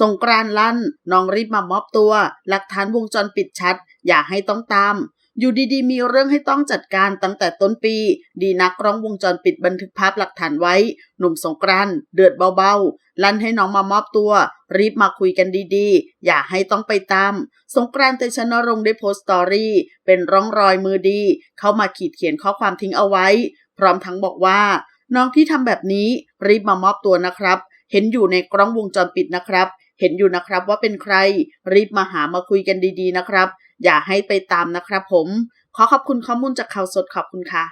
สงกรานต์ลั่นน้องรีบมามอบตัว หลักฐานวงจรปิดชัด อย่าให้ต้องตาม อยู่ดีๆ มีเรื่องให้ต้องจัดการตั้งแต่ต้นปี ดีนักกล้องวงจรปิดบันทึกภาพหลักฐานไว้ หนุ่มสงกรานต์เดือดเบาๆ ลั่นให้น้องมามอบตัว รีบมาคุยกันดีๆ อย่าให้ต้องไปตาม สงกรานต์เตชนรงค์ได้โพสต์สตอรี่ เป็นร่องรอยมือดี เข้ามาขีดเขียนข้อความทิ้งเอาไว้ พร้อมทั้งบอกว่า น้องที่ทำแบบนี้รีบมามอบตัวนะครับเห็นอยู่ในกล้องวงจรปิดนะครับ เห็นอยู่นะครับว่าเป็นใคร รีบมาหามาคุยกันดีๆนะครับ อย่าให้ไปตามนะครับผม ขอขอบคุณข้อมูลจากข่าวสดขอบคุณค่ะ